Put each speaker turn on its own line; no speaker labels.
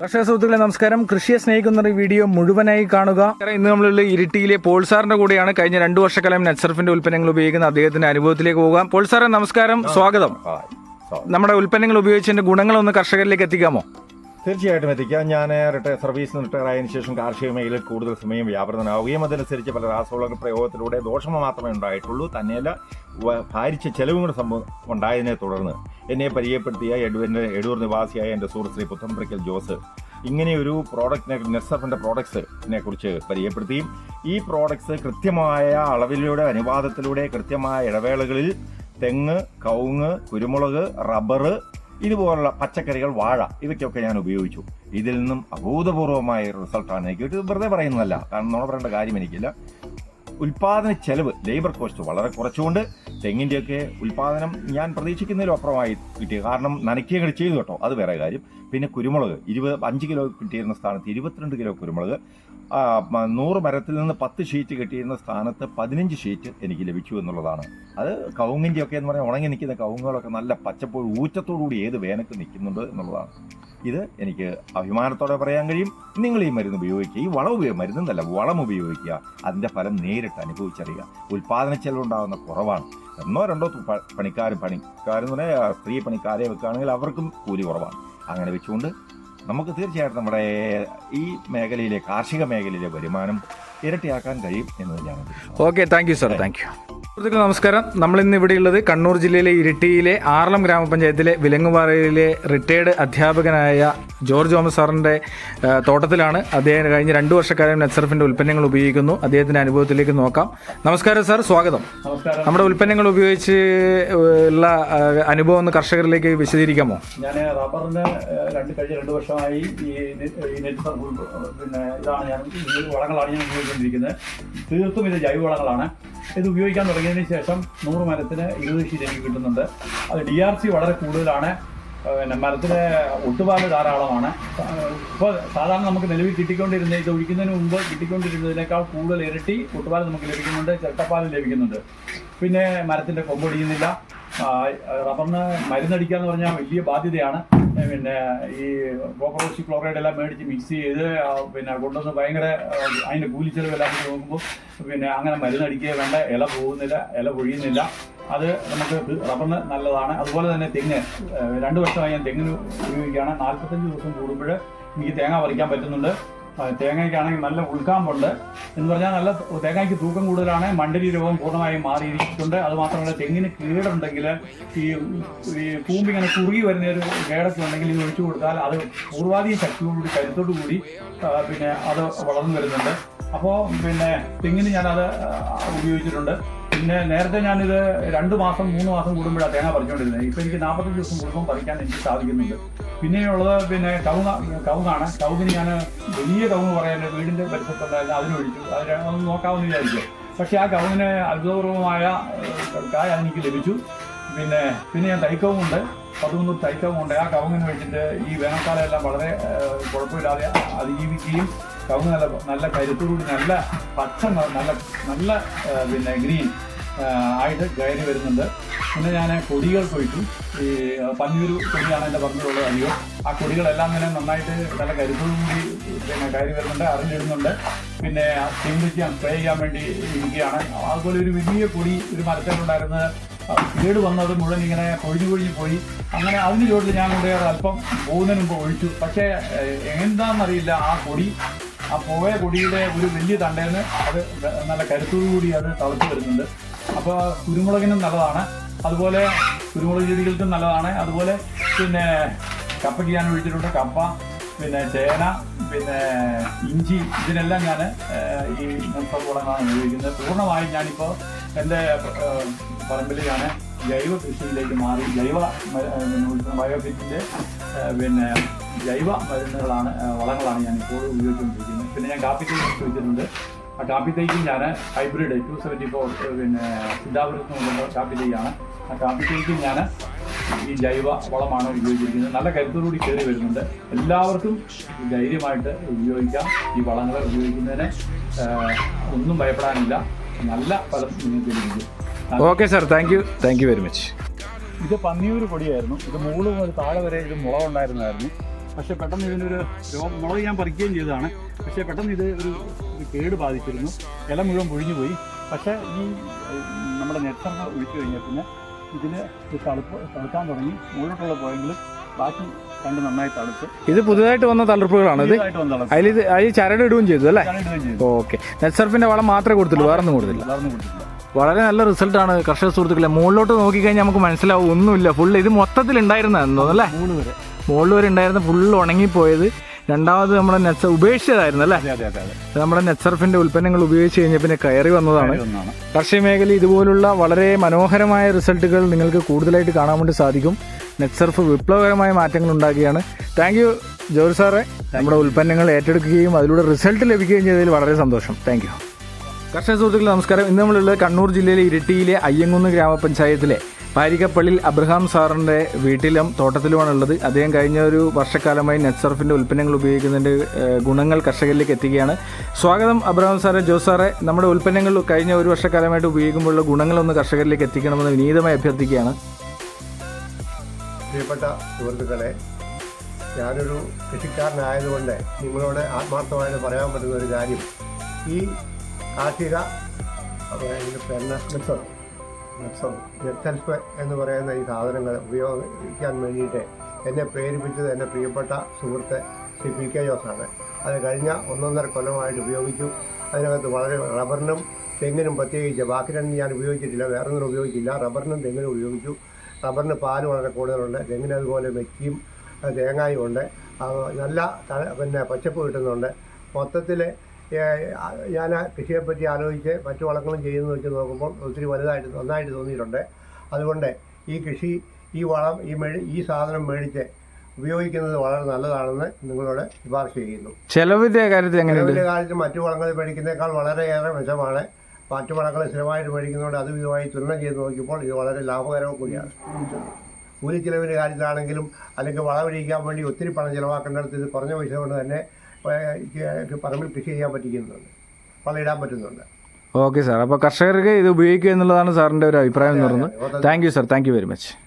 കർഷക സുഹൃത്തുക്കളെ നമസ്കാരം. കൃഷിയെ സ്നേഹിക്കുന്ന ഈ വീഡിയോ മുഴുവനായി കാണുക. ഇന്ന് നമ്മളുള്ള ഇരിട്ടിയിലെ പോൾസാറിന്റെ കൂടെയാണ് കഴിഞ്ഞ രണ്ടു വർഷക്കാലം നെറ്റ്സർഫിന്റെ ഉൽപ്പന്നങ്ങൾ ഉപയോഗിക്കുന്ന അദ്ദേഹത്തിന്റെ അനുഭവത്തിലേക്ക് പോകാം. പോൾസാറെ നമസ്കാരം. സ്വാഗതം. നമ്മുടെ ഉൽപ്പന്നങ്ങൾ ഉപയോഗിച്ചതിന്റെ ഗുണങ്ങളൊന്ന് കർഷകരിലേക്ക് എത്തിക്കാമോ?
തീർച്ചയായിട്ടും എത്തിക്കാം. ഞാൻ റിട്ടയർ സർവീസ് നിന്ന് റിട്ടയർ ആയതിനു ശേഷം കാർഷിക മേഖലയിൽ കൂടുതൽ സമയം വ്യാപൃതനാവുകയും അതനുസരിച്ച് പല രാസവള പ്രയോഗത്തിലൂടെ ദോഷമ മാത്രമേ ഉണ്ടായിട്ടുള്ളൂ. തന്നെയല്ല ഭാരിച്ച ഭാരിച്ച ചെലവുകൾ സംഭവം ഉണ്ടായതിനെ തുടർന്ന് എന്നെ പരിചയപ്പെടുത്തിയ എഡുവിന്റെ എടൂർ നിവാസിയായ എന്റെ സുഹൃത്ത് ശ്രീ പുത്തമ്പറയ്ക്കൽ ജോസ്. ഇങ്ങനെയൊരു പ്രോഡക്റ്റിനെ നെസ്സഫിന്റെ പ്രോഡക്ട്സിനെ കുറിച്ച് പരിചയപ്പെടുത്തിയും ഈ പ്രോഡക്ട്സ് കൃത്യമായ അളവിലൂടെ അനുപാതത്തിലൂടെ കൃത്യമായ ഇടവേളകളിൽ തെങ്ങ് കവുങ്ങ് കുരുമുളക് റബ്ബറ് ഇതുപോലുള്ള പച്ചക്കറികൾ വാഴ ഇവയ്ക്കൊക്കെ ഞാൻ ഉപയോഗിച്ചു. ഇതിൽ നിന്നും അഭൂതപൂർവമായ റിസൾട്ടാണ് എനിക്ക് ഇത് വെറുതെ പറയുന്നതല്ല. കാരണം നമ്മൾ പറയേണ്ട കാര്യം എനിക്കില്ല. ഉൽപാദന ചെലവ് ലേബർ കോസ്റ്റ് വളരെ കുറച്ചുകൊണ്ട് തെങ്ങിന്റെയൊക്കെ ഉൽപാദനം ഞാൻ പ്രതീക്ഷിക്കുന്നതിലും അപ്പുറമായി കിട്ടി കാരണം നനയ്ക്കുകൾ ചെയ്തു കേട്ടോ. അത് വേറെ കാര്യം. പിന്നെ കുരുമുളക് ഇരുപത് അഞ്ച് കിലോ കിട്ടിയിരുന്ന സ്ഥാനത്ത് ഇരുപത്തിരണ്ട് കിലോ കുരുമുളക് നൂറ് മരത്തിൽ നിന്ന് പത്ത് ഷീറ്റ് കിട്ടിയിരുന്ന സ്ഥാനത്ത് പതിനഞ്ച് ഷീറ്റ് എനിക്ക് ലഭിച്ചു എന്നുള്ളതാണ്. അത് കവുങ്ങിന്റെ ഒക്കെ എന്ന് പറഞ്ഞാൽ ഉണങ്ങി നിൽക്കുന്ന കവുങ്ങുകളൊക്കെ നല്ല പച്ചപ്പോൾ ഊറ്റത്തോടുകൂടി ഏത് വേനക്ക് നിൽക്കുന്നുണ്ട് എന്നുള്ളതാണ്. ഇത് എനിക്ക് അഭിമാനത്തോടെ പറയാൻ കഴിയും. നിങ്ങൾ ഈ മരുന്ന് ഉപയോഗിക്കുക. ഈ വളം ഉപയോഗം മരുന്നെന്നല്ല വളം ഉപയോഗിക്കുക. അതിന്റെ ഫലം നേരിട്ട് അനുഭവിച്ചറിയുക. ഉൽപാദന ചെലവുണ്ടാകുന്ന കുറവാണ്. ഒന്നോ രണ്ടോ പണിക്കാരും പണിക്കാരെന്ന് പറഞ്ഞാൽ സ്ത്രീ പണിക്കാരെ വെക്കുകയാണെങ്കിൽ അവർക്കും കൂലി കുറവാണ്. അങ്ങനെ വെച്ചുകൊണ്ട് നമുക്ക് തീർച്ചയായിട്ടും നമ്മുടെ ഈ മേഖലയിലെ കാർഷിക മേഖലയിലെ വരുമാനം ഇരട്ടിയാക്കാൻ കഴിയും എന്ന് ഉദ്ദേശിക്കുന്നു.
Okay thank you sir thank you സുഹൃത്തുക്കളെ നമസ്കാരം. നമ്മൾ ഇന്ന് ഇവിടെയുള്ളത് കണ്ണൂർ ജില്ലയിലെ ഇരിട്ടിയിലെ ആറളം ഗ്രാമപഞ്ചായത്തിലെ വിലങ്ങുപാറയിലെ റിട്ടയേർഡ് അധ്യാപകനായ ജോർജ് തോമസ് സാറിന്റെ തോട്ടത്തിലാണ് അദ്ദേഹം കഴിഞ്ഞ രണ്ട് വർഷക്കാലം നെറ്റ്സർഫിന്റെ ഉൽപ്പന്നങ്ങൾ ഉപയോഗിക്കുന്നു. അദ്ദേഹത്തിന്റെ അനുഭവത്തിലേക്ക് നോക്കാം. നമസ്കാരം സാർ സ്വാഗതം. നമ്മുടെ ഉൽപ്പന്നങ്ങൾ ഉപയോഗിച്ച് ഉള്ള അനുഭവം ഒന്ന് കർഷകരിലേക്ക് വിശദീകരിക്കാമോ?
ഞാൻ റബ്ബറിന് രണ്ട് കഴിഞ്ഞ രണ്ട് വർഷമായി ഈ നെറ്റ്സർഫ് പിന്നെ ഇതാണ് ഞാൻ വളങ്ങളാണ് ഞാൻ ഉപയോഗിച്ചുകൊണ്ടിരിക്കുന്നത്. തീർത്തും ഇത് ജൈവ വളങ്ങളാണ്. ഇത് ഉപയോഗിക്കാൻ തുടങ്ങിയതിന് ശേഷം നൂറ് മരത്തിന് ഇരുപത് എനിക്ക് കിട്ടുന്നുണ്ട്. അത് ഡി ആർ സി വളരെ കൂടുതലാണ്. പിന്നെ മരത്തിന് ഒട്ടുപാൽ ധാരാളമാണ്. ഇപ്പോൾ സാധാരണ നമുക്ക് നിലവിൽ കിട്ടിക്കൊണ്ടിരുന്ന ഇത് ഒഴിക്കുന്നതിന് മുമ്പ് കിട്ടിക്കൊണ്ടിരുന്നതിനേക്കാൾ കൂടുതൽ ഇരട്ടി ഒട്ടുപാൽ നമുക്ക് ലഭിക്കുന്നുണ്ട്. ചിരട്ടപ്പാൽ ലഭിക്കുന്നുണ്ട്. പിന്നെ മരത്തിന്റെ കൊമ്പൊടിയുന്നില്ല. റബ്ബറിന് മരുന്നടിക്കുക എന്ന് പറഞ്ഞാൽ വലിയ ബാധ്യതയാണ്. പിന്നെ ഈ കോപ്പറോസി ക്ലോറൈഡ് എല്ലാം മേടിച്ച് മിക്സ് ചെയ്ത് പിന്നെ കൊണ്ടുവന്ന് ഭയങ്കര അതിന്റെ കൂലിച്ചെലവ് എല്ലാം കൂടി നോക്കുമ്പോൾ പിന്നെ അങ്ങനെ മരുന്നടിക്കുക വേണ്ട ഇല പോകുന്നില്ല ഇല പൊഴിയുന്നില്ല. അത് നമുക്ക് റബ്ബറിന് നല്ലതാണ്. അതുപോലെ തന്നെ തെങ്ങ് രണ്ട് വർഷമായി ഞാൻ തെങ്ങിന് ഉപയോഗിക്കുകയാണ്. നാൽപ്പത്തഞ്ച് ദിവസം കൂടുമ്പോൾ എനിക്ക് തേങ്ങ പറിക്കാൻ പറ്റുന്നുണ്ട്. തേങ്ങയ്ക്കാണെങ്കിൽ നല്ല ഉൾക്കാമ്പുണ്ട്. എന്ന് പറഞ്ഞാൽ നല്ല തേങ്ങയ്ക്ക് തൂക്കം കൂടുതലാണ് മണ്ടരി രോഗം പൂർണമായും മാറിയിരിക്കുന്നുണ്ട്. അത് മാത്രമല്ല തെങ്ങിന് കീടുണ്ടെങ്കിൽ ഈ ഈ കൂമ്പ് ഇങ്ങനെ കുറുകി വരുന്ന ഒരു കേടൊക്കെ ഉണ്ടെങ്കിൽ ഇത് ഒഴിച്ചു കൊടുത്താൽ അത് പൂർവാധികം ശക്തിയോടുകൂടി കരുത്തോടു കൂടി പിന്നെ അത് വളർന്നു വരുന്നുണ്ട്. അപ്പോൾ പിന്നെ തെങ്ങിന് ഞാനത് ഉപയോഗിച്ചിട്ടുണ്ട്. പിന്നെ നേരത്തെ ഞാനിത് രണ്ട് മാസം മൂന്ന് മാസം കൂടുമ്പോഴാണ് തേങ്ങ പറിച്ചുകൊണ്ടിരുന്നത് ഇപ്പം എനിക്ക് നാൽപ്പത്തഞ്ച് ദിവസം കൂടുമ്പോൾ പറിക്കാൻ എനിക്ക് സാധിക്കുന്നുണ്ട്. പിന്നെയുള്ളത് പിന്നെ കവുങ്ങ കവുങ്ങാണ് കവുങ്ങിന് ഞാൻ വലിയ കവുങ്ങ് പറയാൻ വീടിന്റെ പരിസരത്തുണ്ടായിരുന്നു അതിനൊഴിച്ചു അതിന് ഒന്ന് നോക്കാമെന്ന് വിചാരിച്ചു. പക്ഷേ ആ കവുങ്ങിന് അത്ഭുതപൂർവമായ കായ എനിക്ക് ലഭിച്ചു. പിന്നെ പിന്നെ ഞാൻ തൈക്കവുമുണ്ട് പതിമൂന്ന് തൈക്കവുമുണ്ട് ആ കവുങ്ങിന് വെച്ചിട്ട് ഈ വേനൽക്കാലം എല്ലാം വളരെ കുഴപ്പമില്ലാതെ അതിജീവിക്കുകയും കവുങ്ങ് നല്ല നല്ല കരുത്തോടുകൂടി നല്ല പച്ച നല്ല നല്ല പിന്നെ ഗ്രീൻ ആയിട്ട് കയറി വരുന്നുണ്ട്. പിന്നെ ഞാൻ കൊടികൾ പോയിട്ടു ഈ പന്നിയൂർ കൊടിയാണ് എന്റെ പറമ്പിലുള്ളത് അധികം. ആ കൊടികളെല്ലാം തന്നെ നന്നായിട്ട് നല്ല കരുത്തോടുകൂടി പിന്നെ കയറി വരുന്നുണ്ട് അറിഞ്ഞിടുന്നുണ്ട്. പിന്നെ ചിന്തിക്കാൻ സ്പ്രേ ചെയ്യാൻ വേണ്ടി ഇരിക്കുകയാണ്. അതുപോലെ ഒരു വലിയ കൊടി ഒരു മരത്തിലുണ്ടായിരുന്നത് കേട് വന്നത് മുഴുവൻ ഇങ്ങനെ പൊഴിഞ്ഞു പൊഴിഞ്ഞു പോയി. അങ്ങനെ അതിന് ചോട്ടിൽ ഞാൻ കൊണ്ടുപോയി അല്പം പോകുന്നതിന് മുമ്പ് ഒഴിച്ചു. പക്ഷേ എന്താണെന്നറിയില്ല ആ കൊടി ആ പോയ കൊടിയുടെ ഒരു വലിയ തണ്ടേന്ന് അത് നല്ല കരുത്തോടു കൂടി അത് തളച്ചു വരുന്നുണ്ട്. അപ്പോൾ കുരുമുളകിനും നല്ലതാണ്. അതുപോലെ കുരുമുളക് ചെടികൾക്കും നല്ലതാണ്. അതുപോലെ പിന്നെ കപ്പയ്ക്ക് ഞാൻ ഒഴിച്ചിട്ടുണ്ട് കപ്പ പിന്നെ ചേന പിന്നെ ഇഞ്ചി ഇതിനെല്ലാം ഞാൻ ഈ വളങ്ങളാണ് ഉപയോഗിക്കുന്നത്. പൂർണമായും ഞാനിപ്പോൾ എന്റെ പറമ്പിൽ ഞാൻ ജൈവ കൃഷിയിലേക്ക് മാറി ജൈവ ബയോഫിറ്റിന്റെ പിന്നെ ജൈവ മരുന്നുകളാണ് വളങ്ങളാണ് ഞാൻ ഇപ്പോൾ ഉപയോഗിച്ചുകൊണ്ടിരിക്കുന്നത്. പിന്നെ ഞാൻ കാപ്പിക്ക് തൈ വെച്ചിട്ടുണ്ട് ആ കാപ്പി തൈക്ക് ഞാൻ. ഹൈബ്രിഡ് ടു സെവന്റി ഫോർ പിന്നെ സിദ്ധാപുരത്ത് കൊണ്ടുള്ള കാപ്പി തൈയാണ് ആ കാപ്പി തൈക്ക് ഞാൻ ഈ ജൈവ വളമാണ് ഉപയോഗിച്ചിരിക്കുന്നത്. നല്ല കരുത്തോടുകൂടി കയറി വരുന്നുണ്ട്. എല്ലാവർക്കും ധൈര്യമായിട്ട് ഉപയോഗിക്കാം. ഈ വളങ്ങൾ ഉപയോഗിക്കുന്നതിന് ഒന്നും ഭയപ്പെടാനില്ല. നല്ല ഫലം നിങ്ങൾക്ക് ലഭിക്കും.
Okay sir thank you thank you very much
ഇത് പന്നിയൂർ പൊടിയായിരുന്നു. ഇത് മുകളിൽ മുതൽ താഴെ വരെ ഇത് മുള ഉണ്ടായിരുന്നതായിരുന്നു പക്ഷേ പെട്ടെന്ന് ഇതിനൊരു രോഗം മുളക് ഞാൻ പറിക്കുകയും ചെയ്തതാണ്. പക്ഷേ പെട്ടെന്ന് ഇത് ഒരു കേട് ബാധിച്ചിരുന്നു ഇല മുഴുവൻ പൊഴിഞ്ഞു പോയി പക്ഷേ ഈ നമ്മുടെ നെറ്റർന്ന് ഒഴിച്ചു കഴിഞ്ഞാൽ പിന്നെ ഇതിന് ഇത് തളുപ്പ് തളുക്കാൻ തുടങ്ങി. മുകളിലോട്ടുള്ള പോയെങ്കിലും ബാക്കി കണ്ട് നന്നായി തളുത്ത്.
ഇത് പുതുതായിട്ട് വന്ന തളിർപ്പുകളാണ് ഇത്? അതിൽ ഇത് അതിൽ ചരട് ഇടുകയും ചെയ്തു അല്ലേ? ഓക്കെ. നെറ്റ് നെറ്റ്സർഫിന്റെ വളം മാത്രമേ കൊടുത്തുള്ളൂ വേറെ ഒന്നും കൊടുത്തില്ല വളരെ നല്ല റിസൾട്ടാണ് കർഷക സുഹൃത്തുക്കളെ. മുകളിലോട്ട് നോക്കിക്കഴിഞ്ഞാൽ നമുക്ക് മനസ്സിലാവും ഒന്നുമില്ല. ഫുള്ള് ഇത് മൊത്തത്തിൽ ഉണ്ടായിരുന്നതെന്ന് തോന്നുന്നു അല്ലേ? മുകളിൽ വരെ ഉണ്ടായിരുന്ന ഫുള്ള് ഉണങ്ങിപ്പോയത് രണ്ടാമത് നമ്മുടെ നെറ്റ്സർ ഉപേക്ഷിച്ചതായിരുന്നു അല്ലേ? നമ്മുടെ നെറ്റ്സർഫിന്റെ ഉൽപ്പന്നങ്ങൾ ഉപയോഗിച്ച് കഴിഞ്ഞ പിന്നെ കയറി വന്നതാണ്. കാർഷിക മേഖല ഇതുപോലുള്ള വളരെ മനോഹരമായ റിസൾട്ടുകൾ നിങ്ങൾക്ക് കൂടുതലായിട്ട് കാണാൻ വേണ്ടി സാധിക്കും. നെറ്റ്സർഫ് വിപ്ലവകരമായ മാറ്റങ്ങൾ ഉണ്ടാക്കുകയാണ് താങ്ക് യു ജോർജ് സാറെ. നമ്മുടെ ഉൽപ്പന്നങ്ങൾ ഏറ്റെടുക്കുകയും അതിലൂടെ റിസൾട്ട് ലഭിക്കുകയും ചെയ്തതിൽ വളരെ സന്തോഷം. താങ്ക് യു കർഷക സുഹൃത്തുക്കളെ നമസ്കാരം. ഇന്ന് നമ്മളുള്ളത് കണ്ണൂർ ജില്ലയിലെ ഇരിട്ടിയിലെ അയ്യങ്കുന്ന് ഗ്രാമപഞ്ചായത്തിലെ പാരിക്കപ്പള്ളിൽ അബ്രഹാം സാറിന്റെ വീട്ടിലും തോട്ടത്തിലുമാണ് ഉള്ളത് അദ്ദേഹം കഴിഞ്ഞ ഒരു വർഷക്കാലമായി നെറ്റ്സർഫിന്റെ ഉൽപ്പന്നങ്ങൾ ഉപയോഗിക്കുന്നതിന്റെ ഗുണങ്ങൾ കർഷകരിലേക്ക് എത്തിക്കുകയാണ്. സ്വാഗതം അബ്രഹാം സാറെ ജോസ് സാറെ. നമ്മുടെ ഉൽപ്പന്നങ്ങൾ കഴിഞ്ഞ ഒരു വർഷക്കാലമായിട്ട് ഉപയോഗിക്കുമ്പോഴുള്ള ഗുണങ്ങളൊന്ന് കർഷകരിലേക്ക് എത്തിക്കണമെന്ന് വിനീതമായി അഭ്യർത്ഥിക്കുകയാണ്.
പ്രിയപ്പെട്ട സുഹൃത്തുക്കളെ ഞാനൊരു കൃഷിക്കാരനായതുകൊണ്ട് നിങ്ങളോട് ആത്മാർത്ഥമായിട്ട് പറയാൻ പറ്റുന്ന ഒരു കാര്യം. ഈ കാർഷിക നെക്സൺ നെക്സൺ എന്ന് പറയുന്ന ഈ സാധനങ്ങൾ ഉപയോഗിക്കാൻ വേണ്ടിയിട്ട് എന്നെ പ്രേരിപ്പിച്ചത് എന്റെ പ്രിയപ്പെട്ട സുഹൃത്ത് ശ്രീ പി കെ ജോസാണ്. അത് കഴിഞ്ഞ ഒന്നൊന്നര കൊല്ലമായിട്ട് ഉപയോഗിച്ചു. അതിനകത്ത് വളരെ റബ്ബറിനും തെങ്ങിനും പ്രത്യേകിച്ച് ബാക്കി രണ്ടും ഞാൻ ഉപയോഗിച്ചിട്ടില്ല വേറെ ഒന്നും ഉപയോഗിച്ചില്ല. റബ്ബറിനും തെങ്ങിനും ഉപയോഗിച്ചു. റബ്ബറിന് പാൽ വളരെ കൂടുതലുണ്ട്. തെങ്ങിന് അതുപോലെ വെച്ചിയും തേങ്ങായും ഉണ്ട്. നല്ല പിന്നെ പച്ചപ്പ് കിട്ടുന്നുണ്ട്. മൊത്തത്തിൽ ഞാൻ കൃഷിയെപ്പറ്റി ആലോചിച്ച് മറ്റു വളങ്ങളും ചെയ്യുന്നത് വെച്ച് നോക്കുമ്പോൾ ഒത്തിരി വലുതായിട്ട് നന്നായിട്ട് തോന്നിയിട്ടുണ്ട്. അതുകൊണ്ട് ഈ കൃഷി ഈ വളം ഈ മേടി ഈ സാധനം മേടിച്ച് ഉപയോഗിക്കുന്നത് വളരെ നല്ലതാണെന്ന് നിങ്ങളോട് ശുപാർശ ചെയ്യുന്നു.
ചെലവിന്റെ കാര്യത്തിൽ
ചെലവിന്റെ കാര്യത്തിൽ മറ്റു വളങ്ങൾ മേടിക്കുന്നേക്കാൾ വളരെയേറെ മെച്ചമാണ് മറ്റു വളങ്ങൾ സ്ഥിരമായിട്ട് മേടിക്കുന്നതുകൊണ്ട് അതും ഇതുമായി തുലനം ചെയ്ത് നോക്കിയപ്പോൾ ഇത് വളരെ ലാഭകരവും കൂടിയാണ്. കൂലി ചിലവിന്റെ കാര്യത്തിലാണെങ്കിലും അല്ലെങ്കിൽ വളമൊഴിക്കാൻ വേണ്ടി ഒത്തിരി പണം ചിലവാക്കേണ്ടടുത്ത് ഇത് കുറഞ്ഞ പൈസ കൊണ്ട് തന്നെ പറമ്പിൽ കൃഷി ചെയ്യാൻ പറ്റിക്കുന്നുണ്ട്. വളയിടാൻ പറ്റുന്നുണ്ട്.
Okay sir. അപ്പോൾ കർഷകർക്ക് ഇത് ഉപയോഗിക്കുക എന്നുള്ളതാണ് സാറിന്റെ ഒരു അഭിപ്രായം എന്ന് പറയുന്നത്. Thank you sir. Thank you very much.